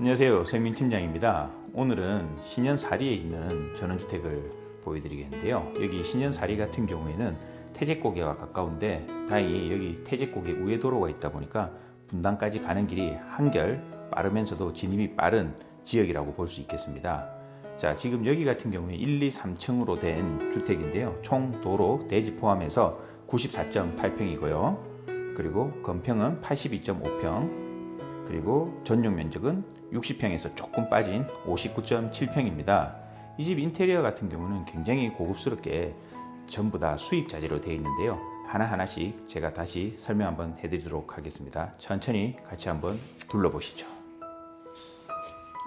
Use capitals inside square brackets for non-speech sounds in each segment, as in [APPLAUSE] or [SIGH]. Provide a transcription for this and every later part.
안녕하세요. 세민 팀장입니다. 오늘은 신현사리에 있는 전원주택을 보여드리겠는데요. 여기 신현사리 같은 경우에는 태제고개와 가까운데 다행히 여기 태제고개 우회 도로가 있다 보니까 분당까지 가는 길이 한결 빠르면서도 진입이 빠른 지역이라고 볼 수 있겠습니다. 자, 지금 여기 같은 경우에 1, 2, 3층으로 된 주택인데요. 총 도로 대지 포함해서 94.8평이고요. 그리고 건평은 82.5평, 그리고 전용 면적은 60평에서 조금 빠진 59.7평입니다. 이 집 인테리어 같은 경우는 굉장히 고급스럽게 전부 다 수입 자재로 되어 있는데요. 하나하나씩 제가 다시 설명 한번 해드리도록 하겠습니다. 천천히 같이 한번 둘러보시죠.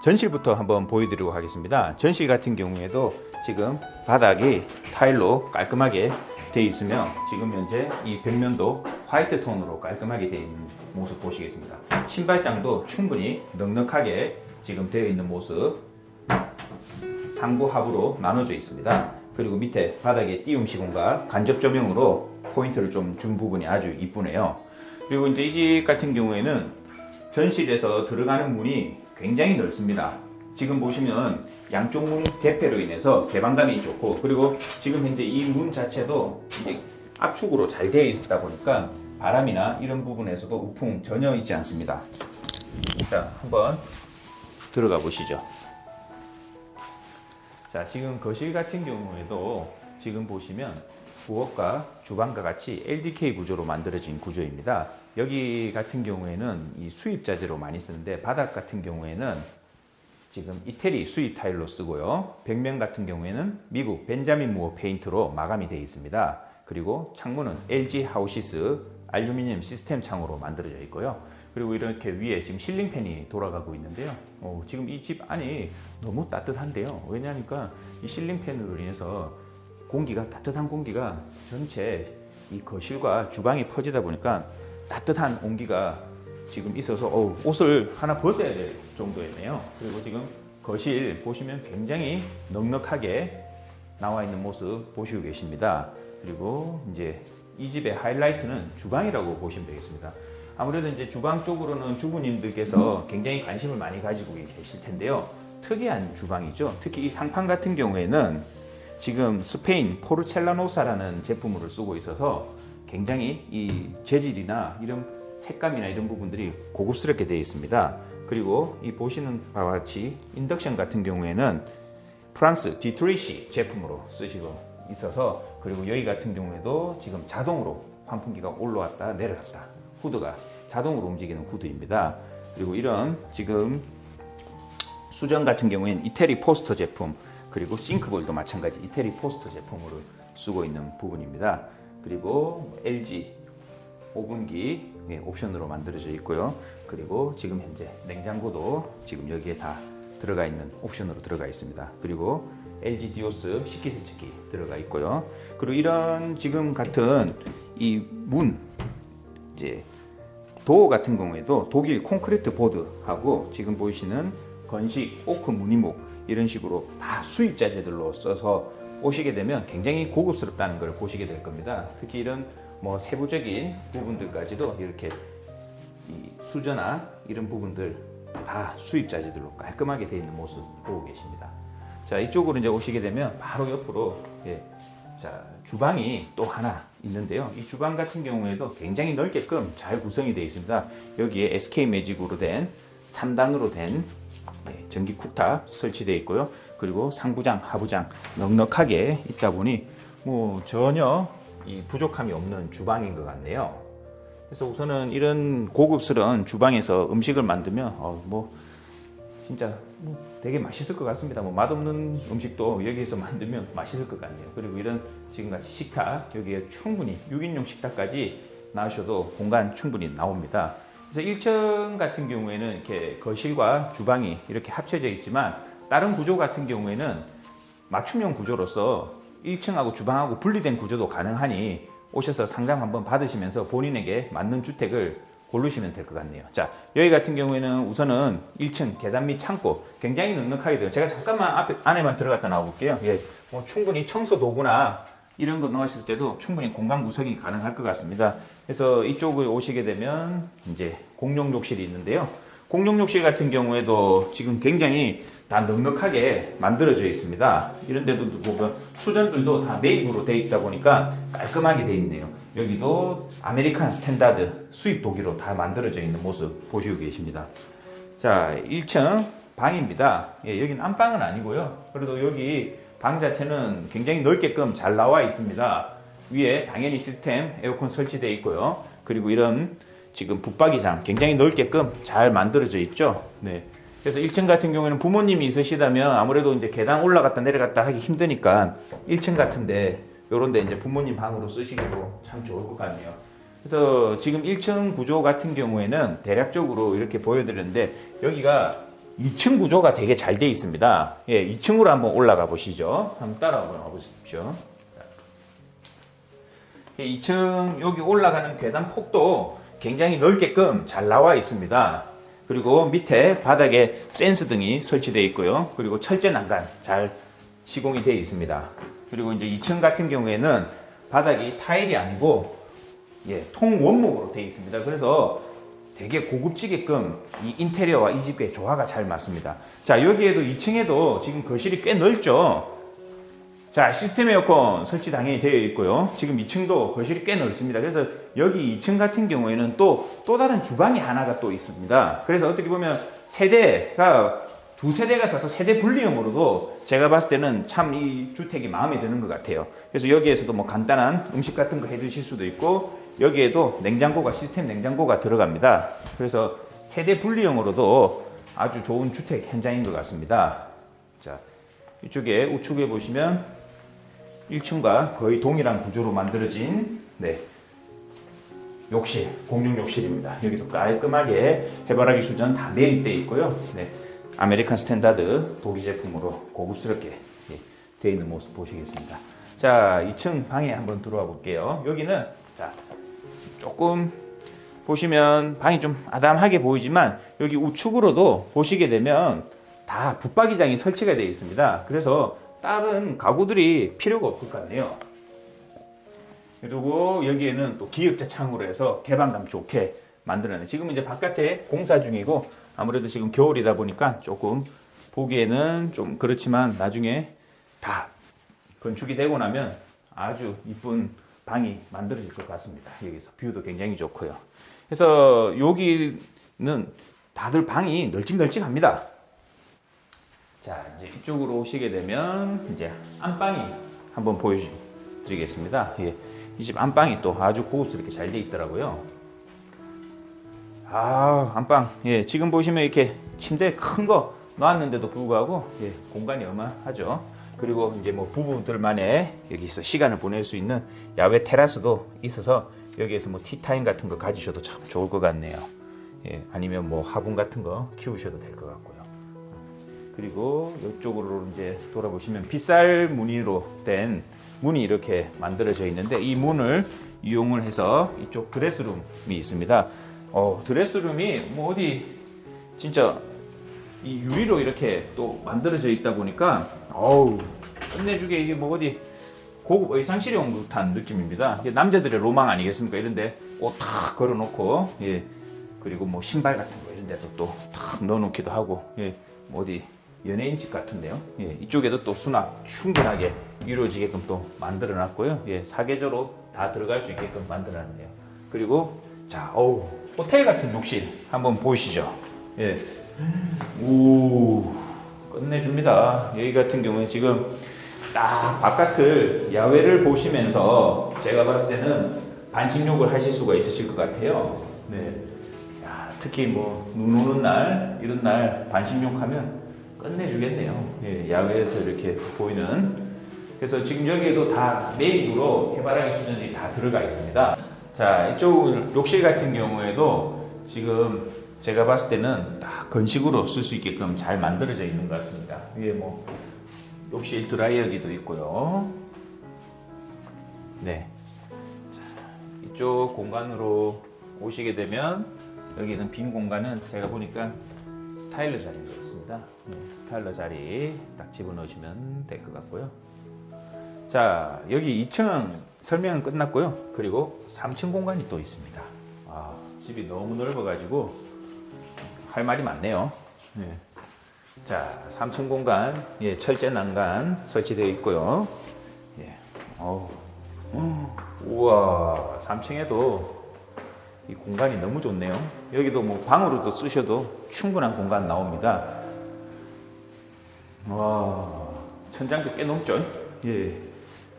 전실부터 한번 보여드리고 하겠습니다. 전실 같은 경우에도 지금 바닥이 타일로 깔끔하게 되어 있으며 지금 현재 이 벽면도 화이트 톤으로 깔끔하게 되어 있는 모습 보시겠습니다. 신발장도 충분히 넉넉하게 지금 되어 있는 모습 상부 하부로 나눠져 있습니다. 그리고 밑에 바닥에 띄움 시공과 간접 조명으로 포인트를 좀 준 부분이 아주 이쁘네요. 그리고 이제 이 집 같은 경우에는 전실에서 들어가는 문이 굉장히 넓습니다. 지금 보시면 양쪽 문 개폐로 인해서 개방감이 좋고 그리고 지금 현재 이 문 자체도 이제 압축으로 잘 되어 있다 보니까 바람이나 이런 부분에서도 우풍 전혀 있지 않습니다. 자, 한번 들어가 보시죠. 자, 지금 거실 같은 경우에도 지금 보시면 부엌과 주방과 같이 LDK 구조로 만들어진 구조입니다. 여기 같은 경우에는 이 수입 자재로 많이 쓰는데 바닥 같은 경우에는 지금 이태리 수입 타일로 쓰고요. 벽면 같은 경우에는 미국 벤자민 무어 페인트로 마감이 되어 있습니다. 그리고 창문은 LG 하우시스 알루미늄 시스템 창으로 만들어져 있고요. 그리고 이렇게 위에 지금 실링팬이 돌아가고 있는데요. 어, 지금 이 집 안이 너무 따뜻한데요. 왜냐하니까 이 실링팬으로 인해서 공기가 따뜻한 공기가 전체 이 거실과 주방에 퍼지다 보니까 따뜻한 온기가 지금 있어서 어우, 옷을 하나 벗어야 될 정도였네요. 그리고 지금 거실 보시면 굉장히 넉넉하게 나와 있는 모습 보시고 계십니다. 그리고 이제 이 집의 하이라이트는 주방이라고 보시면 되겠습니다. 아무래도 이제 주방 쪽으로는 주부님들께서 굉장히 관심을 많이 가지고 계실 텐데요. 특이한 주방이죠. 특히 이 상판 같은 경우에는 지금 스페인 포르첼라노사라는 제품을 쓰고 있어서 굉장히 이 재질이나 이런 색감이나 이런 부분들이 고급스럽게 되어 있습니다. 그리고 이 보시는 바와 같이 인덕션 같은 경우에는 프랑스 디트리시 제품으로 쓰시고 있어서 그리고 여기 같은 경우에도 지금 자동으로 환풍기가 올라왔다 내려갔다 후드가 자동으로 움직이는 후드입니다. 그리고 이런 지금 수전 같은 경우에는 이태리 포스터 제품 그리고 싱크볼도 마찬가지 이태리 포스터 제품으로 쓰고 있는 부분입니다. 그리고 LG 오븐기 예, 옵션으로 만들어져 있고요. 그리고 지금 현재 냉장고도 지금 여기에 다 들어가 있는 옵션으로 들어가 있습니다. 그리고 LG 디오스 식기세척기 들어가 있고요. 그리고 이런 지금 같은 이 문 이제 도어 같은 경우에도 독일 콘크리트 보드하고 지금 보이시는 건식 오크 무늬목 이런 식으로 다 수입 자재들로 써서 오시게 되면 굉장히 고급스럽다는 걸 보시게 될 겁니다. 특히 이런 뭐 세부적인 부분들까지도 이렇게 이 수저나 이런 부분들 다 수입 자재들로 깔끔하게 되어 있는 모습 보고 계십니다. 자 이쪽으로 이제 오시게 되면 바로 옆으로 예, 자 주방이 또 하나 있는데요. 이 주방 같은 경우에도 굉장히 넓게끔 잘 구성이 되어 있습니다. 여기에 SK 매직으로 된 3단으로 된 예, 전기 쿡탑 설치되어 있고요. 그리고 상부장, 하부장 넉넉하게 있다 보니 뭐 전혀 이 부족함이 없는 주방인 것 같네요. 그래서 우선은 이런 고급스러운 주방에서 음식을 만들면 어, 뭐 진짜 뭐 되게 맛있을 것 같습니다. 뭐 맛없는 음식도 여기에서 [LAUGHS] 만들면 맛있을 것 같네요. 그리고 이런 지금같이 식탁 여기에 충분히 6인용 식탁까지 나오셔도 공간 충분히 나옵니다. 그래서 1층 같은 경우에는 이렇게 거실과 주방이 이렇게 합쳐져 있지만 다른 구조 같은 경우에는 맞춤형 구조로서 1층하고 주방하고 분리된 구조도 가능하니 오셔서 상담 한번 받으시면서 본인에게 맞는 주택을 고르시면 될 것 같네요. 자, 여기 같은 경우에는 우선은 1층 계단 및 창고 굉장히 넉넉하게 돼요. 제가 잠깐만 앞에, 안에만 들어갔다 나와볼게요. 예, 뭐 충분히 청소 도구나 이런 거 넣으실 때도 충분히 공간 구성이 가능할 것 같습니다. 그래서 이쪽에 오시게 되면 이제 공용 욕실이 있는데요. 공용 욕실 같은 경우에도 지금 굉장히 다 넉넉하게 만들어져 있습니다. 이런 데도 보면 수전들도 다 매입으로 되어 있다 보니까 깔끔하게 되어 있네요. 여기도 아메리칸 스탠다드 수입 도기로 다 만들어져 있는 모습 보시고 계십니다. 자, 1층 방입니다. 예, 여기는 안방은 아니고요. 그래도 여기 방 자체는 굉장히 넓게끔 잘 나와 있습니다. 위에 당연히 시스템 에어컨 설치되어 있고요. 그리고 이런 지금 붙박이장 굉장히 넓게끔 잘 만들어져 있죠. 네. 그래서 1층 같은 경우에는 부모님이 있으시다면 아무래도 이제 계단 올라갔다 내려갔다 하기 힘드니까 1층 같은데 요런데 이제 부모님 방으로 쓰시기도 참 좋을 것 같네요. 그래서 지금 1층 구조 같은 경우에는 대략적으로 이렇게 보여드렸는데 여기가 2층 구조가 되게 잘 되어 있습니다. 예, 2층으로 한번 올라가 보시죠. 한번 따라와 보십시오. 2층 여기 올라가는 계단 폭도 굉장히 넓게끔 잘 나와 있습니다. 그리고 밑에 바닥에 센스 등이 설치되어 있고요. 그리고 철제 난간 잘 시공이 되어 있습니다. 그리고 이제 2층 같은 경우에는 바닥이 타일이 아니고 예, 통 원목으로 되어 있습니다. 그래서 되게 고급지게끔 이 인테리어와 이 집의 조화가 잘 맞습니다. 자, 여기에도 2층에도 지금 거실이 꽤 넓죠? 자, 시스템 에어컨 설치 당연히 되어 있고요. 지금 2층도 거실이 꽤 넓습니다. 그래서 여기 2층 같은 경우에는 또, 또 다른 주방이 하나가 또 있습니다. 그래서 어떻게 보면 세대가 두 세대가 사서 세대 분리형으로도 제가 봤을 때는 참 이 주택이 마음에 드는 것 같아요. 그래서 여기에서도 뭐 간단한 음식 같은 거 해 드실 수도 있고 여기에도 냉장고가 시스템 냉장고가 들어갑니다. 그래서 세대 분리형으로도 아주 좋은 주택 현장인 것 같습니다. 자, 이쪽에 우측에 보시면 1층과 거의 동일한 구조로 만들어진 네, 욕실, 공용 욕실입니다. 여기도 깔끔하게 해바라기 수전 다 매입되어 있고요. 네, 아메리칸 스탠다드 독일 제품으로 고급스럽게 예, 되어 있는 모습 보시겠습니다. 자, 2층 방에 한번 들어와 볼게요. 여기는 자, 조금 보시면 방이 좀 아담하게 보이지만 여기 우측으로도 보시게 되면 다 붙박이장이 설치가 되어 있습니다. 그래서 다른 가구들이 필요가 없을 것 같네요. 그리고 여기에는 또 기역자 창으로 해서 개방감 좋게 만들어내. 지금 이제 바깥에 공사 중이고 아무래도 지금 겨울이다 보니까 조금 보기에는 좀 그렇지만 나중에 다 건축이 되고 나면 아주 이쁜 방이 만들어질 것 같습니다. 여기서 뷰도 굉장히 좋고요. 그래서 여기는 다들 방이 널찍널찍합니다. 자, 이제 이쪽으로 오시게 되면 이제 안방이 한번 보여드리겠습니다. 예. 이집 안방이 또 아주 고급스럽게 잘돼 있더라고요. 아, 안방. 예, 지금 보시면 이렇게 침대 큰 거 놨는데도 불구하고 예, 공간이 어마하죠. 그리고 이제 뭐 부부들만의 여기서 시간을 보낼 수 있는 야외 테라스도 있어서 여기에서 뭐 티타임 같은 거 가지셔도 참 좋을 것 같네요. 예, 아니면 뭐 화분 같은 거 키우셔도 될 것 같고요. 그리고 이쪽으로 이제 돌아보시면 빗살 무늬로 된 문이 이렇게 만들어져 있는데 이 문을 이용을 해서 이쪽 드레스룸이 있습니다. 어, 드레스룸이 뭐 어디 진짜 이 유리로 이렇게 또 만들어져 있다 보니까 어우 끝내주게 이게 뭐 어디 고급 의상실에 온 듯한 느낌입니다. 이게 남자들의 로망 아니겠습니까? 이런데 옷 탁 걸어놓고 예 그리고 뭐 신발 같은 거 이런 데도 또 탁 넣어놓기도 하고 예뭐 어디 연예인 집 같은데요. 예 이쪽에도 또 수납 충분하게 이루어지게끔 또 만들어 놨고요. 예 사계절로 다 들어갈 수 있게끔 만들어 놨네요. 그리고 자 어우 호텔 같은 욕실 한번 보시죠. 예. 오 끝내줍니다. 여기 같은 경우에 지금 딱 바깥을 야외를 보시면서 제가 봤을 때는 반신욕을 하실 수가 있으실 것 같아요. 네. 야, 특히 뭐 눈 오는 날 이런 날 반신욕하면 끝내주겠네요. 예, 야외에서 이렇게 보이는. 그래서 지금 여기에도 다 메인으로 해바라기 수전이 다 들어가 있습니다. 자 이쪽 욕실 같은 경우에도 지금 제가 봤을 때는 다 건식으로 쓸 수 있게끔 잘 만들어져 있는 것 같습니다. 위에 뭐 욕실 드라이어기도 있고요. 네. 자, 이쪽 공간으로 오시게 되면 여기는 빈 공간은 제가 보니까 스타일러 자리가 있습니다. 네, 스타일러 자리 딱 집어넣으시면 될 것 같고요. 자, 여기 2층 설명은 끝났고요. 그리고 3층 공간이 또 있습니다. 아, 집이 너무 넓어가지고 할 말이 많네요. 예. 자, 3층 공간, 예, 철제 난간 설치되어 있고요. 예, 음, 우와, 3층에도 이 공간이 너무 좋네요. 여기도 뭐 방으로도 쓰셔도 충분한 공간 나옵니다. 와, 천장도 꽤 높죠? 예.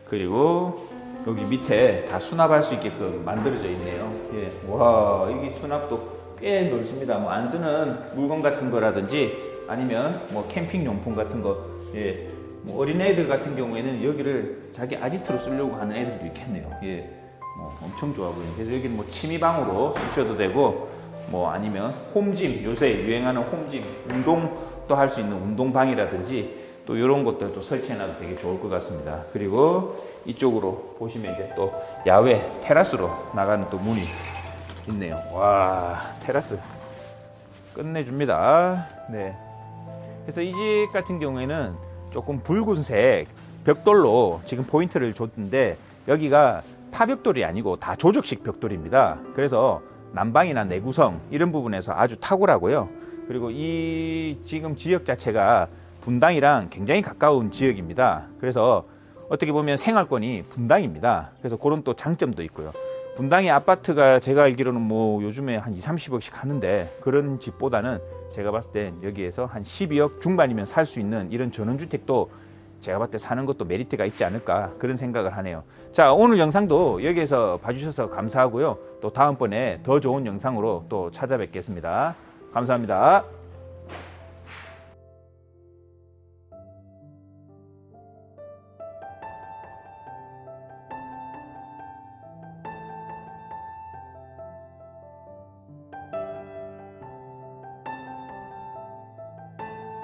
그리고 여기 밑에 다 수납할 수 있게끔 만들어져 있네요. 예. 와, 여기 수납도 꽤 넓습니다. 뭐 안 쓰는 물건 같은 거라든지 아니면 뭐 캠핑 용품 같은 거, 예. 뭐 어린애들 같은 경우에는 여기를 자기 아지트로 쓰려고 하는 애들도 있겠네요. 예. 뭐 엄청 좋아 보이네. 그래서 여기는 뭐 취미방으로 쓰셔도 되고 뭐 아니면 홈짐 요새 유행하는 홈짐 운동도 할 수 있는 운동방이라든지 또 이런 것들도 설치해놔도 되게 좋을 것 같습니다. 그리고 이쪽으로 보시면 이제 또 야외 테라스로 나가는 또 문이 있네요. 와 테라스 끝내줍니다. 네. 그래서 이 집 같은 경우에는 조금 붉은색 벽돌로 지금 포인트를 줬는데 여기가 파벽돌이 아니고 다 조적식 벽돌입니다. 그래서 난방이나 내구성 이런 부분에서 아주 탁월하고요. 그리고 이 지금 지역 자체가 분당이랑 굉장히 가까운 지역입니다. 그래서 어떻게 보면 생활권이 분당입니다. 그래서 그런 또 장점도 있고요. 분당의 아파트가 제가 알기로는 뭐 요즘에 한 2, 30억씩 하는데 그런 집보다는 제가 봤을 땐 여기에서 한 12억 중반이면 살 수 있는 이런 전원주택도 제가 봤을 때 사는 것도 메리트가 있지 않을까 그런 생각을 하네요. 자, 오늘 영상도 여기에서 봐주셔서 감사하고요. 또 다음번에 더 좋은 영상으로 또 찾아뵙겠습니다. 감사합니다.